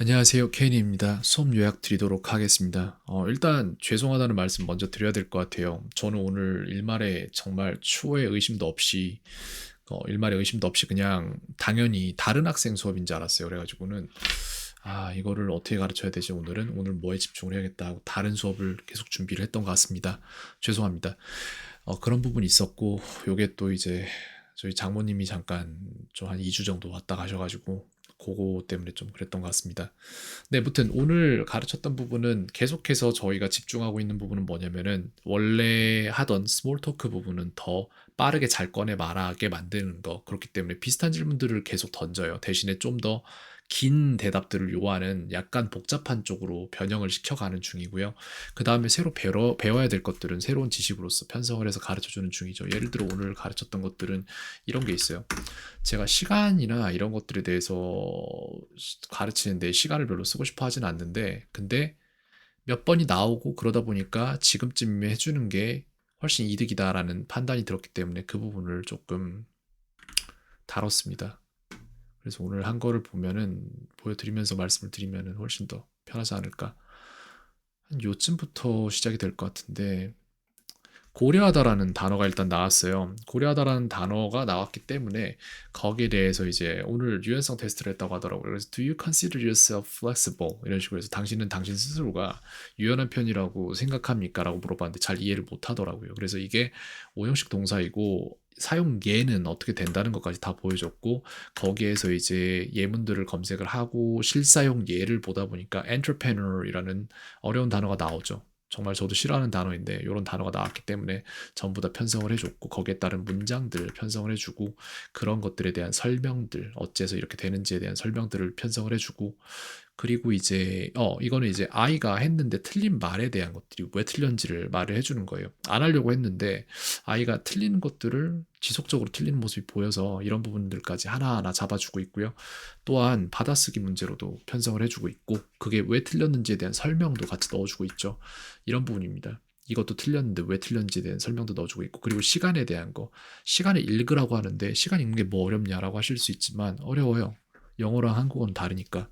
안녕하세요. 케인입니다. 수업 요약 드리도록 하겠습니다. 어, 일단 죄송하다는 말씀 먼저 드려야 될 것 같아요. 저는 오늘 일말에 정말 추후의 의심도 없이 어, 일말에 의심도 없이 그냥 당연히 다른 학생 수업인 줄 알았어요. 그래가지고는 아 이거를 어떻게 가르쳐야 되지 오늘은 오늘 뭐에 집중을 해야겠다 하고 다른 수업을 계속 준비를 했던 것 같습니다. 죄송합니다. 어, 그런 부분이 있었고 요게 또 이제 저희 장모님이 잠깐 좀 한 2주 정도 왔다 가셔가지고 그거 때문에 좀 그랬던 것 같습니다. 네, 아무튼 오늘 가르쳤던 부분은 계속해서 저희가 집중하고 있는 부분은 뭐냐면은 원래 하던 스몰 토크 부분은 더 빠르게 잘 꺼내 말하게 만드는 거. 그렇기 때문에 비슷한 질문들을 계속 던져요. 대신에 좀 더 긴 대답들을 요하는 약간 복잡한 쪽으로 변형을 시켜가는 중이고요. 그 다음에 새로 배워, 배워야 될 것들은 새로운 지식으로서 편성을 해서 가르쳐주는 중이죠. 예를 들어 오늘 가르쳤던 것들은 이런 게 있어요. 제가 시간이나 이런 것들에 대해서 가르치는데 시간을 별로 쓰고 싶어 하진 않는데, 근데 몇 번이 나오고 그러다 보니까 지금쯤에 해주는 게 훨씬 이득이다라는 판단이 들었기 때문에 그 부분을 조금 다뤘습니다. 그래서 오늘 한 거를 보면은 보여드리면서 말씀을 드리면은 훨씬 더 편하지 않을까. 한 요쯤부터 시작이 될 것 같은데 고려하다라는 단어가 일단 나왔어요. 고려하다라는 단어가 나왔기 때문에 거기에 대해서 이제 오늘 유연성 테스트를 했다고 하더라고요. 그래서 Do you consider yourself flexible? 이런 식으로 해서 당신은 당신 스스로가 유연한 편이라고 생각합니까? 라고 물어봤는데 잘 이해를 못 하더라고요. 그래서 이게 오형식 동사이고 사용 예는 어떻게 된다는 것까지 다 보여줬고 거기에서 이제 예문들을 검색을 하고 실사용 예를 보다 보니까 entrepreneur이라는 어려운 단어가 나오죠. 정말 저도 싫어하는 단어인데 이런 단어가 나왔기 때문에 전부 다 편성을 해줬고 거기에 따른 문장들 편성을 해주고 그런 것들에 대한 설명들 어째서 이렇게 되는지에 대한 설명들을 편성을 해주고 그리고 이제 어 이거는 이제 아이가 했는데 틀린 말에 대한 것들이 왜 틀렸는지를 말을 해주는 거예요. 안 하려고 했는데 아이가 틀리는 것들을 지속적으로 틀리는 모습이 보여서 이런 부분들까지 하나하나 잡아주고 있고요. 또한 받아쓰기 문제로도 편성을 해주고 있고 그게 왜 틀렸는지에 대한 설명도 같이 넣어주고 있죠. 이런 부분입니다. 이것도 틀렸는데 왜 틀렸는지에 대한 설명도 넣어주고 있고 그리고 시간에 대한 거 시간을 읽으라고 하는데 시간 읽는 게 뭐 어렵냐라고 하실 수 있지만 어려워요. 영어랑 한국어는 다르니까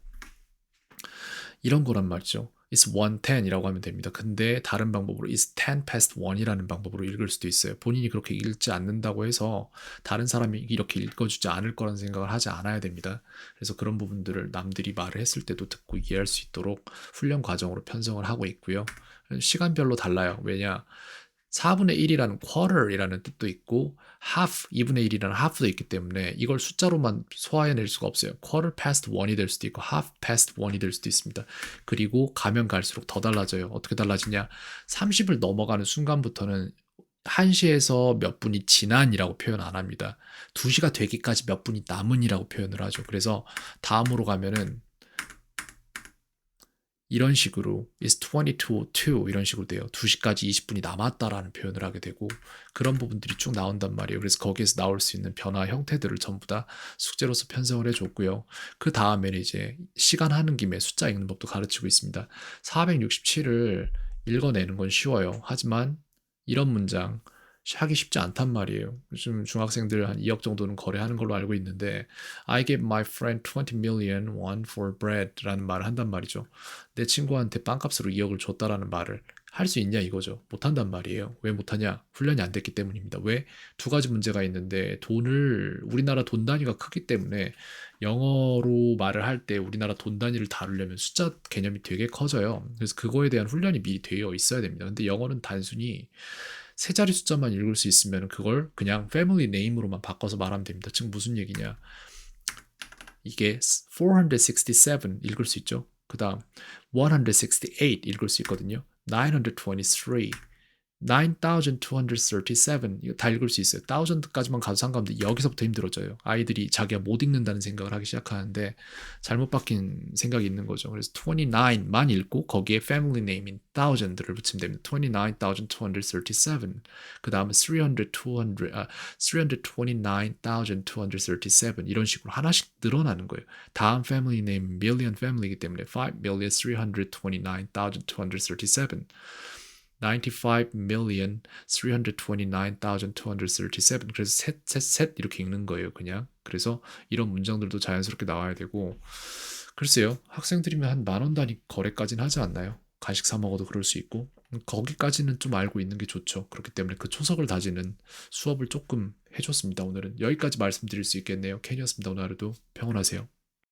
이런 거란 말이죠. It's 110이라고 하면 됩니다. 근데 다른 방법으로 It's 10 past 1이라는 방법으로 읽을 수도 있어요. 본인이 그렇게 읽지 않는다고 해서 다른 사람이 이렇게 읽어주지 않을 거라는 생각을 하지 않아야 됩니다. 그래서 그런 부분들을 남들이 말을 했을 때도 듣고 이해할 수 있도록 훈련 과정으로 편성을 하고 있고요. 시간별로 달라요. 왜냐? 4분의 1이라는 quarter이라는 뜻도 있고 half, 2분의 1이라는 half도 있기 때문에 이걸 숫자로만 소화해낼 수가 없어요. quarter past 1이 될 수도 있고 half past 1이 될 수도 있습니다. 그리고 가면 갈수록 더 달라져요. 어떻게 달라지냐? 30을 넘어가는 순간부터는 1시에서 몇 분이 지난이라고 표현 안 합니다. 2시가 되기까지 몇 분이 남은이라고 표현을 하죠. 그래서 다음으로 가면은 이런 식으로 is 22 2 이런 식으로 돼요. 2시까지 20분이 남았다라는 표현을 하게 되고 그런 부분들이 쭉 나온단 말이에요. 그래서 거기에서 나올 수 있는 변화 형태들을 전부 다 숙제로서 편성을 해줬고요. 그 다음에는 이제 시간 하는 김에 숫자 읽는 법도 가르치고 있습니다. 467을 읽어내는 건 쉬워요. 하지만 이런 문장 하기 쉽지 않단 말이에요. 요즘 중학생들 한 2억 정도는 거래하는 걸로 알고 있는데 I gave my friend 20 million won for bread라는 말을 한단 말이죠. 내 친구한테 빵값으로 2억을 줬다라는 말을 할 수 있냐 이거죠. 못한단 말이에요. 왜 못하냐? 훈련이 안 됐기 때문입니다. 왜? 두 가지 문제가 있는데 돈을 우리나라 돈 단위가 크기 때문에 영어로 말을 할 때 우리나라 돈 단위를 다루려면 숫자 개념이 되게 커져요. 그래서 그거에 대한 훈련이 미리 되어 있어야 됩니다. 근데 영어는 단순히 세 자리 숫자만 읽을 수 있으면 그걸 그냥 패밀리 네임으로만 바꿔서 말하면 됩니다. 지금 무슨 얘기냐? 이게 467 읽을 수 있죠. 그 다음 168 읽을 수 있거든요. 923 9237 이거 다 읽을 수 있어요. 1000까지만 가도 상관없는데 여기서부터 힘들어져요. 아이들이 자기가 못 읽는다는 생각을 하기 시작하는데 잘못 박힌 생각이 있는 거죠. 그래서 29만 읽고 거기에 family name인 thousand를 붙이면 됩니다. 29,237. 그 다음에 300, 200, 아, 329,237 이런 식으로 하나씩 늘어나는 거예요. 다음 family name million family이기 때문에 5,329,237 95,329,237 그래서 셋, 셋, 셋 이렇게 읽는 거예요, 그냥. 그래서 이런 문장들도 자연스럽게 나와야 되고 글쎄요. 학생들이면 한 만 원 단위 거래까지는 하지 않나요? 간식 사 먹어도 그럴 수 있고. 음, 거기까지는 좀 알고 있는 게 좋죠. 그렇기 때문에 그 초석을 다지는 수업을 조금 해줬습니다. 오늘은 여기까지 말씀드릴 수 있겠네요. 캔이었습니다. 오늘 하루도 평온하세요.